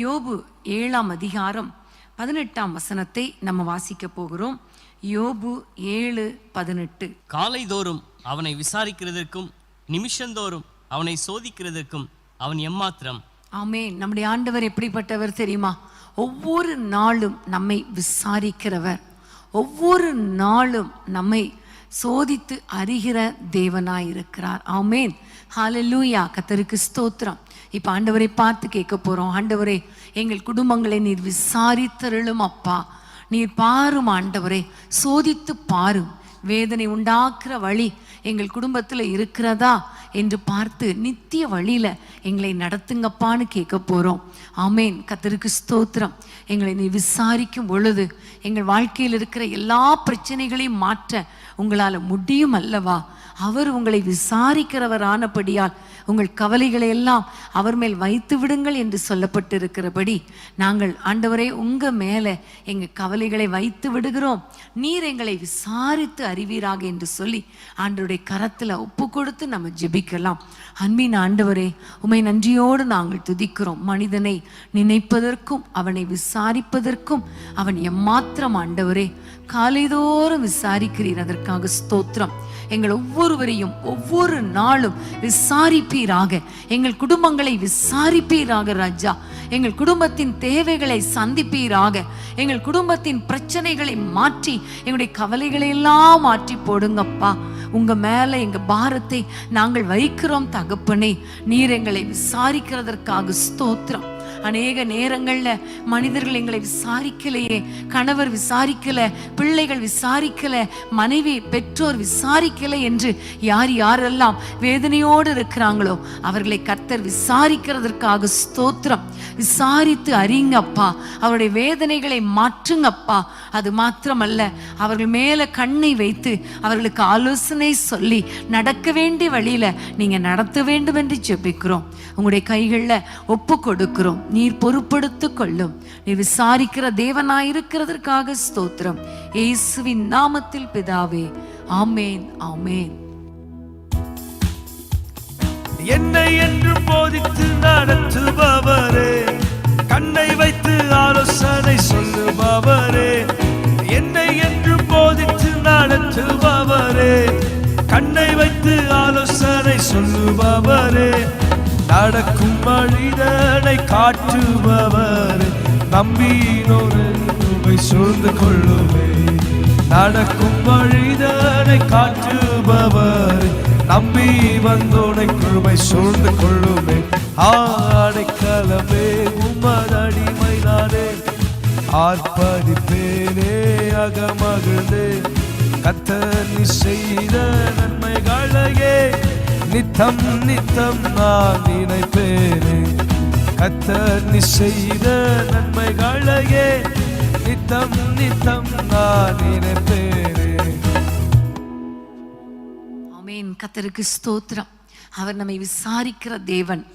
யோபு ஏழாம் அதிகாரம் பதினெட்டாம் வசனத்தை நம்ம வாசிக்க போகிறோம். யோபு ஏழு பதினெட்டு. காலைதோறும் அவனை விசாரிக்கிறதற்கும் நிமிஷந்தோறும் அவனை சோதிக்கிறதற்கும் அவன் எம்மாத்திரம். ஆமென். நம்முடைய ஆண்டவர் எப்படிப்பட்டவர் தெரியுமா? ஒவ்வொரு நாளும் நம்மை விசாரிக்கிறவர். ஒவ்வொரு நாளும் நம்மை சோதித்து அறிகிற தேவனாய் இருக்கிறார் ஆமேன். ஹாலலூயா கத்தருக்கு ஸ்தோத்திரம். இப்போ ஆண்டவரை பார்த்து கேட்க போறோம். ஆண்டவரே எங்கள் குடும்பங்களை நீர் விசாரித்தருளும் அப்பா. நீர் பாரும் ஆண்டவரே சோதித்து பாரும். வேதனை உண்டாக்குற வழி எங்கள் குடும்பத்தில் இருக்கிறதா என்று பார்த்து நித்திய வழியில எங்களை நடத்துங்கப்பான்னு கேட்க போறோம். ஆமேன். கத்திருக்கு ஸ்தோத்திரம். எங்களை நீ விசாரிக்கும் பொழுது எங்கள் வாழ்க்கையில் இருக்கிற எல்லா பிரச்சனைகளையும் மாற்ற உங்களால் முடியும் அல்லவா? அவர் உங்களை விசாரிக்கிறவரானபடியால் உங்கள் கவலைகளை எல்லாம் அவர் மேல் வைத்து விடுங்கள் என்று சொல்லப்பட்டிருக்கிறபடி நாங்கள் ஆண்டவரே உங்க மேலே எங்கள் கவலைகளை வைத்து விடுகிறோம். நீர் எங்களை விசாரித்து அறிவீராக என்று சொல்லி ஆண்டருடைய கரத்தில் ஒப்பு கொடுத்து நம்ம ஜெபிக்கலாம். அன்பின் ஆண்டவரே உமை நன்றியோடு நாங்கள் துதிக்கிறோம். மனிதனை நினைப்பதற்கும் அவனை விசாரிப்பதற்கும் அவன் எம்மாத்திரம் ஆண்டவரே. காலைதோறும் விசாரிக்கிறீர் அதற்காக ஸ்தோத்திரம். எங்கள் ஒவ்வொருவரையும் ஒவ்வொரு நாளும் விசாரிப்பீராக. எங்கள் குடும்பங்களை விசாரிப்பீராக ராஜா. எங்கள் குடும்பத்தின் தேவைகளை சந்திப்பீராக. எங்கள் குடும்பத்தின் பிரச்சனைகளை மாற்றி எங்களுடைய கவலைகளை எல்லாம் மாற்றி போடுங்கப்பா. உங்க மேல எங்க பாரத்தை நாங்கள் வைக்கிறோம் தகப்பனே. நீர் எங்களை விசாரிக்கிறதற்காக ஸ்தோத்திரம். அநேக நேரங்கள்ல மனிதர்கள் எங்களை விசாரிக்கலையே கணவர் விசாரிக்கல பிள்ளைகள் விசாரிக்கல மனைவி பெற்றோர் விசாரிக்கல என்று யார் யாரெல்லாம் வேதனையோடு இருக்கிறாங்களோ அவர்களை கர்த்தர் விசாரிக்கிறதற்காக ஸ்தோத்திரம். விசாரித்து அறிங்கப்பா. அவருடைய வேதனைகளை மாற்றுங்கப்பா. அது மாத்திரமல்ல அவர்கள் மேல கண்ணை வைத்து அவர்களுக்கு ஆலோசனை சொல்லி நடக்க வேண்டிய வழியில நீங்க நடத்த வேண்டும் என்று ஜெபிக்கிறோம். உங்களுடைய கைகள்ல ஒப்பு கொடுக்கிறோம். நீர் பொறுப்படுத்து கொள்ளும். நீர் விசாரிக்கிற தேவனாயிருக்கிறதற்காக ஸ்தோத்திரம். இயேசுவின் நாமத்தில் பிதாவே ஆமேன் ஆமேன். என்னை என்று போதித்து நடத்துபவரே கண்ணை வைத்து ஆலோசனை சொல்லுபவரே என்னை என்று போதித்து நடத்துபவரே கண்ணை வைத்து ஆலோசனை சொல்லுபவரே நடக்கும் வழிதனை காட்டுபவர். நம்பினோரு உமை சூழ்ந்து கொள்ளுமே. நடக்கும் வழிதனை காட்டுபவர். நம்பி வந்தோனை குழுமை சூழ்ந்து கொள்ளுமே. ஆடைக்கலமே உமதடிமை நானே. ஆர்ப்பரிப்பேனே அகமகிழ்ந்தே. கத்தனி செய்த நன்மைகளையே. நித்தம் நித்தம் நான் நினைப்பேனே. கத்தர் நீ செய்த நன்மைகளையே நித்தம் நித்தம் நான் நினைப்பேனே. ஆமேன். கத்தருக்கு ஸ்தோத்திரம். அவர் நம்மை விசாரிக்கிற தேவன்.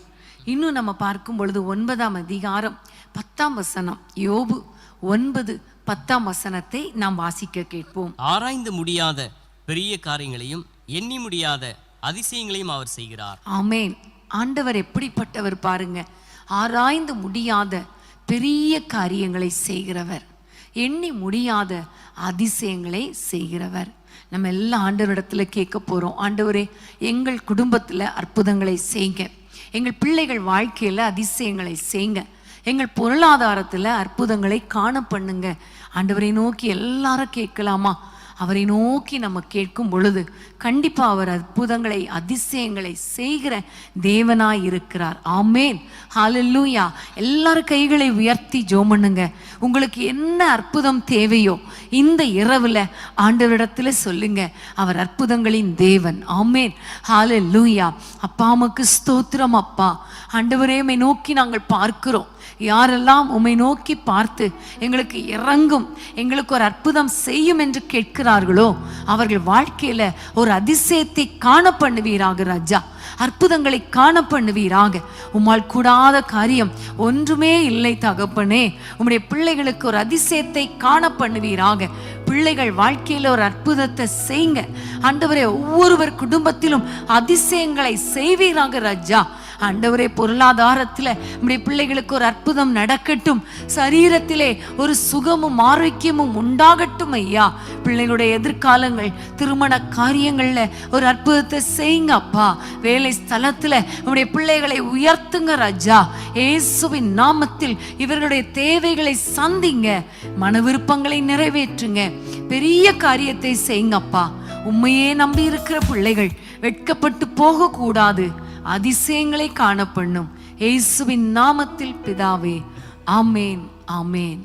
இன்னும் நம்ம பார்க்கும் பொழுது ஒன்பதாம் அதிகாரம் பத்தாம் வசனம். யோபு ஒன்பது பத்தாம் வசனத்தை நாம் வாசிக்க கேட்போம். ஆராய்ந்து முடியாத பெரிய காரியங்களையும் எண்ணி முடியாத அதிசயங்களையும் அவர் செய்கிறார். ஆமேன். ஆண்டவர் எப்படிப்பட்டவர் பாருங்க. ஆராய்ந்து முடியாத பெரிய காரியங்களை செய்கிறவர். எண்ணி முடியாத அதிசயங்களை செய்கிறவர். நம்ம எல்லா ஆண்டவரிடத்துல கேட்க போறோம். ஆண்டவரே எங்கள் குடும்பத்துல அற்புதங்களை செய்யுங்க எங்கள் பிள்ளைகள் வாழ்க்கையில அதிசயங்களை செய்யுங்க எங்கள் பொருளாதாரத்துல அற்புதங்களை காண பண்ணுங்க. ஆண்டவரை நோக்கி எல்லாரும் கேட்கலாமா? அவரை நோக்கி நம்ம கேட்கும் பொழுது கண்டிப்பாக அவர் அற்புதங்களை அதிசயங்களை செய்கிற தேவனாய் இருக்கிறார். ஆமேன். ஹாலல்லூயா எல்லாரும் கைகளை உயர்த்தி ஜெபம் பண்ணுங்க உங்களுக்கு என்ன அற்புதம் தேவையோ இந்த இரவில் ஆண்டவரிடத்தில் சொல்லுங்க. அவர் அற்புதங்களின் தேவன். ஆமேன். ஹாலல்லூயா அப்பா உமக்கு ஸ்தோத்திரம் அப்பா. ஆண்டவரே நோக்கி நாங்கள் பார்க்கிறோம். யாரெல்லாம் உம்மை நோக்கி பார்த்து எங்களுக்கு இறங்கும் எங்களுக்கு ஒரு அற்புதம் செய்யும் என்று கேட்கிறார்களோ அவர்கள் வாழ்க்கையில ஒரு அதிசயத்தை காண பண்ணுவீராக ராஜா. அற்புதங்களை காண பண்ணுவீராக. உம்மால் கூடாத காரியம் ஒன்றுமே இல்லை தகப்பனே. உம்முடைய பிள்ளைகளுக்கு ஒரு அதிசயத்தை காண பண்ணுவீராக. பிள்ளைகள் வாழ்க்கையில ஒரு அற்புதத்தை செய்யுங்க. ஆண்டவரே ஒவ்வொருவர் குடும்பத்திலும் அதிசயங்களை செய்வீராக ராஜா. ஆண்டவரே பொருளாதாரத்துல நம்முடைய பிள்ளைகளுக்கு ஒரு அற்புதம் நடக்கட்டும். சரீரத்திலே ஒரு சுகமும் ஆரோக்கியமும் உண்டாகட்டும் ஐயா. பிள்ளைகளுடைய எதிர்காலங்கள் திருமண காரியங்கள்ல ஒரு அற்புதத்தை செய்யுங்க அப்பா. வேலை ஸ்தலத்துல நம்முடைய பிள்ளைகளை உயர்த்துங்க ராஜா. இயேசுவின் நாமத்தில் இவர்களுடைய தேவைகளை சந்திங்க. மன விருப்பங்களை நிறைவேற்றுங்க. பெரிய காரியத்தை செய்யுங்கப்பா உண்மையே நம்பி இருக்கிற பிள்ளைகள் வெட்கப்பட்டு போகக்கூடாது. கூடாது அதிசயங்களை காணப்பண்ணும் இயேசுவின் நாமத்தில் பிதாவே ஆமேன் ஆமேன்.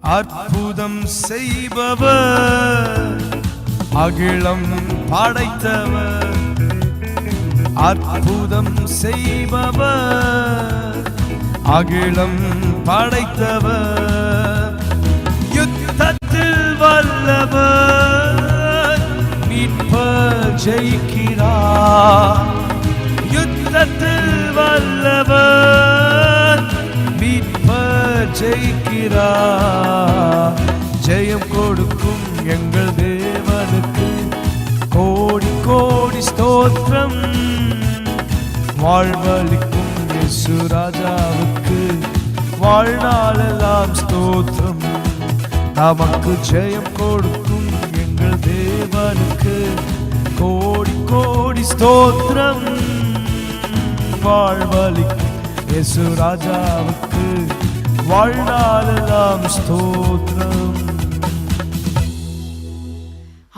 அற்புதம் செய்பவர் அகிலம் படைத்தவர். அற்புதம் செய்பவர் அகிலம் படைத்தவர். யுத்தத்தில் வல்லவர் மீட்பர் ஜெயிக்கிறார். யுத்தத்தில் வல்லவர் மீட்பர் ஜெயிக்கிறார் ஜெயம் கொடுக்கும் எங்கள் தேவனுக்கு கோடி கோடி ஸ்தோத்திரம். வாழ்வளிக்கும் இயேசு ராஜாவுக்கு வாழ்நாளெல்லாம் ஸ்தோத்திரம். நமக்கு ஜெயம் கொடுக்கும் எங்கள் தேவனுக்கு கோடி கோடி ஸ்தோத்திரம். வாழ்வளிக்கும் இயேசு ராஜாவுக்கு வாழ்நாளெல்லாம் ஸ்தோத்திரம்.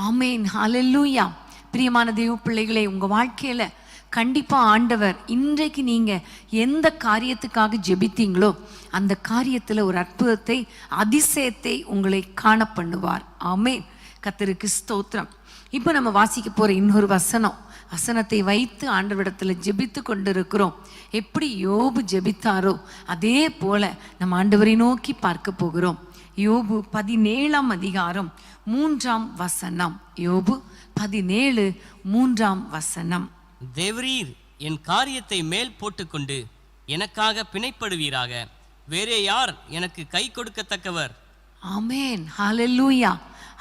ஆமேன். ஹalleluya. பிரியமான தேவ பிள்ளைகளே உங்க வாழ்க்கையில கண்டிப்பா ஆண்டவர் இன்றைக்கு நீங்க எந்த காரியத்துக்காக ஜெபித்தீங்களோ அந்த காரியத்துல ஒரு அற்புதத்தை அதிசயத்தை உங்களை காண பண்ணுவார். ஆமேன். கத்திருக்கு ஸ்தோத்திரம். இப்போ நம்ம வாசிக்க போற இன்னொரு வசனம் வசனத்தை வைத்து ஆண்டவரிடத்துல ஜெபித்து கொண்டிருக்கிறோம். எப்படி யோபு ஜெபித்தாரோ அதே போல நம்ம ஆண்டவரை நோக்கி பார்க்க போகிறோம். யோபு பதினேழாம் அதிகாரம் மூன்றாம் வசனம். யோபு பதினேழு மூன்றாம் வசனம். தேவரீர் என் காரியத்தை மேல் போட்டுக்கொண்டு எனக்காக பிணைப்படுவீராக. வேறே யார் எனக்கு கை கொடுக்கத்தக்கவர்? ஆமேன். ஹalleluya.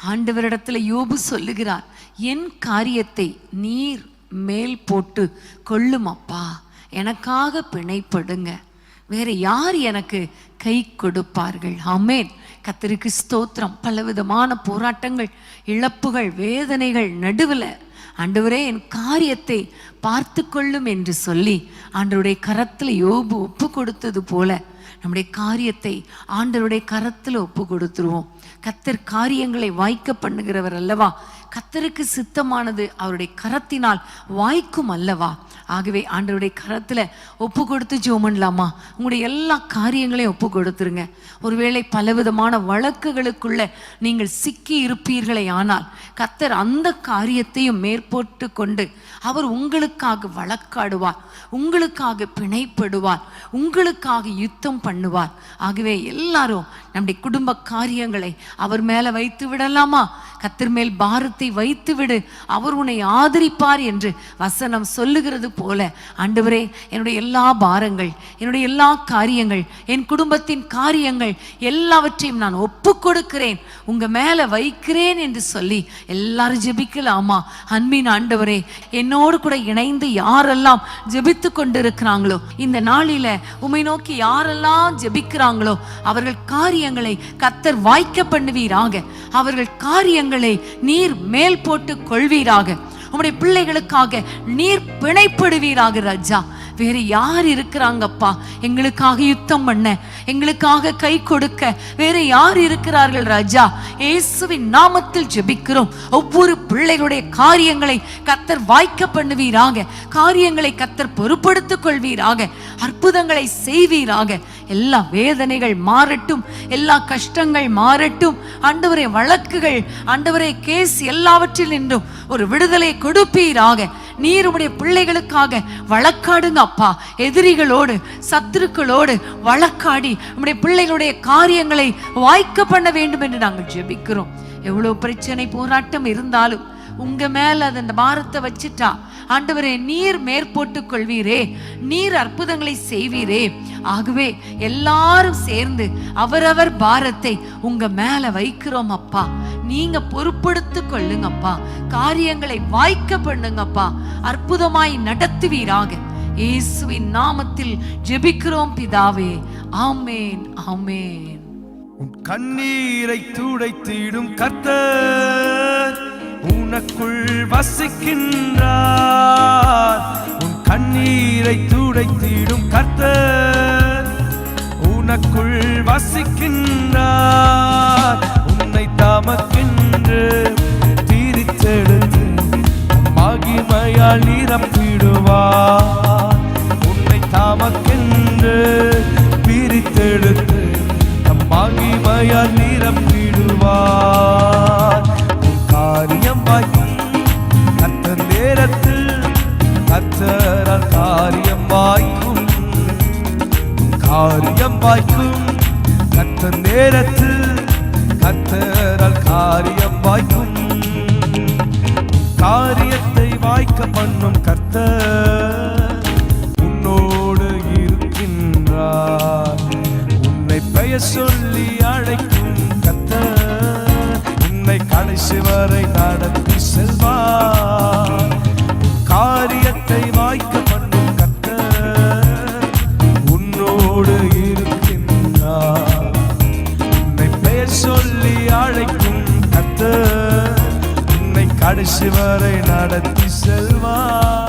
ஆண்டவரிடத்துல யோபு சொல்லுகிறார் என் காரியத்தை நீர் மேல் போட்டு கொள்ளும் அப்பா எனக்காக பிணைப்படுங்க. வேற யார் எனக்கு கை கொடுப்பார்கள்? அமேன் கத்தருக்கு ஸ்தோத்திரம். பலவிதமான போராட்டங்கள் இழப்புகள் வேதனைகள் நடுவில். ஆண்டவரே என் காரியத்தை பார்த்து கொள்ளும் என்று சொல்லி ஆண்டவருடைய கரத்தில் யோபு ஒப்பு கொடுத்தது போல நம்முடைய காரியத்தை ஆண்டவருடைய கரத்தில் ஒப்பு கொடுத்துருவோம். கத்தர் காரியங்களை வாய்க்க பண்ணுகிறவர் அல்லவா? கத்தருக்கு சித்தமானது அவருடைய கரத்தினால் வாய்க்கும் அல்லவா? ஆகவே ஆண்டவருடைய கரத்தில் ஒப்பு கொடுத்து ஜோமன்லாமா உங்களுடைய எல்லா காரியங்களையும் ஒப்பு கொடுத்துருங்க. ஒருவேளை பலவிதமான வழக்குகளுக்குள்ள நீங்கள் சிக்கி இருப்பீர்களே ஆனால் கத்தர் அந்த காரியத்தையும் மேற்போட்டு கொண்டு அவர் உங்களுக்காக வழக்காடுவார் உங்களுக்காக பிணைப்படுவார் உங்களுக்காக யுத்தம் பண்ணுவார். ஆகவே எல்லாரும் நம்முடைய குடும்ப காரியங்களை அவர் மேலே வைத்து விடலாமா? கத்தர் மேல் பாரத்தை வைத்து விடு அவர் உன்னை ஆதரிப்பார் என்று வசனம் சொல்லுகிறது போல. ஆண்டவரே என்னுடைய எல்லா பாரங்கள் என்னுடைய எல்லா காரியங்கள் என் குடும்பத்தின் காரியங்கள் எல்லாவற்றையும் நான் ஒப்பு கொடுக்கிறேன் உங்க மேல வைக்கிறேன் என்று சொல்லி எல்லாரும் ஜெபிக்கலாமா? அன்பின் ஆண்டவரே என்னோடு கூட இணைந்து யாரெல்லாம் ஜெபித்து கொண்டிருக்கிறாங்களோ இந்த நாளில உமை நோக்கி யாரெல்லாம் ஜெபிக்கிறாங்களோ அவர்கள் காரியங்களை கத்தர் வாய்க்க பண்ணுவீராக. அவர்கள் காரியங்களை நீர் மேல் போட்டு கொள்வீராக. உம்முடைய பிள்ளைகளுக்காக நீர் பிணைப்படுவீராக ராஜா. வேற யார் இருக்கிறாங்கப்பா? எங்களுக்காக யுத்தம் பண்ண எங்களுக்காக கை கொடுக்க வேற யார் இருக்கிறார்கள் ராஜா? இயேசுவின் நாமத்தில் ஜெபிக்கிறோம். ஒவ்வொரு பிள்ளைகளுடைய காரியங்களை கத்தர் வாய்க்க பண்ணுவீராக காரியங்களை கத்தர் பொறுப்படுத்திக் கொள்வீராக அற்புதங்களை செய்வீராக. எல்லா வேதனைகள் மாறட்டும் எல்லா கஷ்டங்கள் மாறட்டும். ஆண்டவரே வழக்குகள் ஆண்டவரே கேஸ் எல்லாவற்றில் நின்றும். ஒரு விடுதலை கொடுப்பீராக. நீர் உடைய பிள்ளைகளுக்காக வழக்காடுங்க அப்பா. எதிரிகளோடு சத்துருக்களோடு வழக்காடி உம்முடைய பிள்ளைகளுடைய காரியங்களை வாய்க்க பண்ண வேண்டும் என்று நாங்கள் ஜெபிக்கிறோம். எவ்வளவு பிரச்சனை போராட்டம் இருந்தாலும் உங்க மேல அது அந்த பாரத்தை வச்சுட்டா ஆண்டவரே நீர் மேற்போட்டு கொள்வீரே நீர் அற்புதங்களை செய்வீரே. ஆகவே எல்லாரும் சேர்ந்து அவரவர் பாரத்தை உங்க மேல வைக்கிறோம் அப்பா. நீங்க பொறுப்படுத்து கொள்ளுங்கப்பா. காரியங்களை வாய்க்க பண்ணுங்கப்பா. அற்புதமாய் நடத்துவீராக. இயேசுவின் நாமத்தில் ஜெபிக்கிறோம் பிதாவே. ஆமேன் ஆமேன். உன் கண்ணீரை துடைத்திடும் கர்த்தர் உனக்குள் வசிக்கின்றார். உன் கண்ணீரை துடைத்திடும் கர்த்தர் உனக்குள் வசிக்கின்றார். தன்னை தாமக்கின்று தீரித்தெடுத்து மகிமையால் நிரப்பிடுவார் உன்னை தமக்கென்று பிரித்தெடுத்து தம் மகிமையால் நிரப்பிடுவார் காரியம் வாங்கி கத்த நேரத்தில் கத்தரால் காரியம் வாய்க்கும். காரியம் வாய்க்கும் கத்த நேரத்தில் கத்தரால் காரியம் வாய்க்கும். காரியத்தை வாய்க்க பண்ணும் கத்த உன்னோடு இருக்கின்றார். உன்னை பெயர் சொல்லி அழைக்கும் கத்த உன்னை கடைசி வரை நடத்தி செல்வார். காரியத்தை வாய்க்க பண்ணும் கத்த உன்னோடு கடைசி வரை நடத்தி செல்வான்.